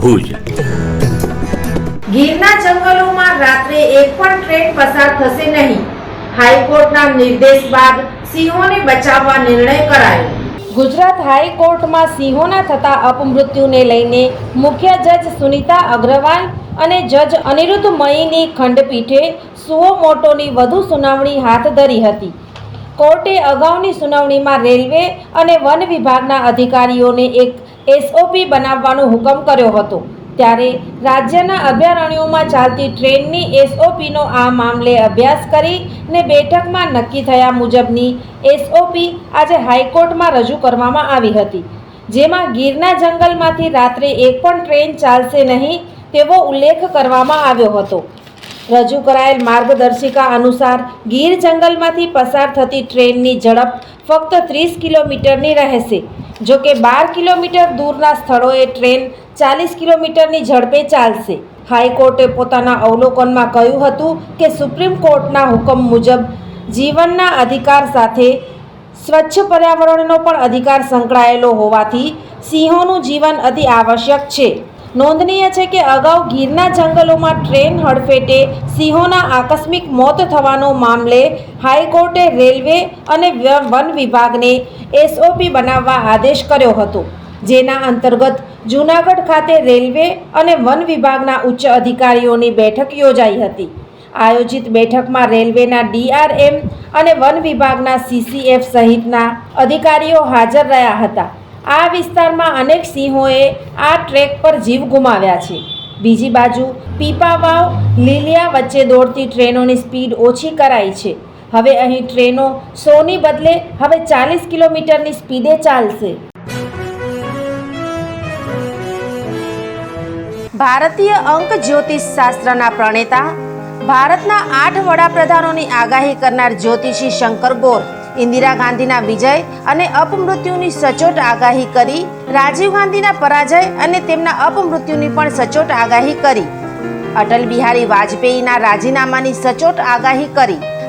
ભુજ. ગીરના જંગલોમાં રાત્રે એક પણ ટ્રેન પસાર થશે નહીં. હાઈકોર્ટના નિર્દેશ બાદ સિંહોને બચાવવા નિર્ણય કરાયો. ગુજરાત હાઈકોર્ટમાં સિંહોના થતા અપમૃત્યુને લઈને મુખ્ય જજ સુનિતા અગ્રવાલ અને જજ અનિરુદ્ધ મયીની ખંડપીઠે સુઓ મોટોની વધુ સુનાવણી હાથ ધરી હતી. કોર્ટે અગાઉની સુનાવણીમાં રેલવે અને વન વિભાગના અધિકારીઓને એક એસઓપી બનાવવાનો હુકમ કર્યો હતો. ત્યારે રાજ્યના અભયારણ્યોમાં ચાલતી ટ્રેનની એસઓપીનો આ મામલે અભ્યાસ કરીને બેઠકમાં નક્કી થયા મુજબની એસઓપી આજે હાઈકોર્ટમાં રજૂ કરવામાં આવી હતી. જેમાં ગીરના જંગલમાંથી રાત્રે એક પણ ટ્રેન ચાલશે નહીં તેવો ઉલ્લેખ કરવામાં આવ્યો હતો. રજૂ કરાયેલ માર્ગદર્શિકા અનુસાર ગીર જંગલમાંથી પસાર થતી ટ્રેનની ઝડપ ફક્ત ત્રીસ કિલોમીટરની રહેશે. જો કે બાર કિલોમીટર દૂરના સ્થળોએ ટ્રેન ચાલીસ કિલોમીટરની ઝડપે ચાલશે. હાઈકોર્ટે પોતાના અવલોકનમાં કહ્યું હતું કે સુપ્રીમ કોર્ટના હુકમ મુજબ જીવનના અધિકાર સાથે સ્વચ્છ પર્યાવરણનો પણ અધિકાર સંકળાયેલો હોવાથી સિંહોનું જીવન અતિ આવશ્યક છે. નોંધનીય છે કે અગાઉ ગીરના જંગલોમાં ટ્રેન હડફેટે સિંહોના આકસ્મિક મોત થવાનો મામલે હાઈકોર્ટે રેલવે અને વન વિભાગને એસઓપી બનાવવા આદેશ કર્યો હતો. જેના અંતર્ગત જૂનાગઢ ખાતે રેલવે અને વન વિભાગના ઉચ્ચ અધિકારીઓની બેઠક યોજાઈ હતી. આયોજિત બેઠકમાં રેલવેના ડીઆરએમ અને વન વિભાગના સીસીએફ સહિતના અધિકારીઓ હાજર રહ્યા હતા. આ વિસ્તારમાં અનેક સિંહોએ આ ટ્રેક પર જીવ ગુમાવ્યા છે. બીજી બાજુ પીપાવાવ લીલિયા વચ્ચે દોડતી ટ્રેનોની સ્પીડ ઓછી કરાઈ છે. હવે અહીં ટ્રેનો સોની બદલે હવે ચાલીસ કિલોમીટરની સ્પીડે ચાલશે. ભારતીય અંક જ્યોતિષ શાસ્ત્રના પ્રણેતા, ભારતના આઠ વડાપ્રધાનોની આગાહી કરનાર જ્યોતિષી શંકર ગોર, ઇન્દિરા ગાંધીના વિજય અને અપમૃત્યુની સચોટ આગાહી કરી, રાજીવ ગાંધીના પરાજય અને તેમના અપમૃત્યુની પણ સચોટ આગાહી કરી. અટલ બિહારી વાજપેયીના રાજીનામાની સચોટ આગાહી કરી.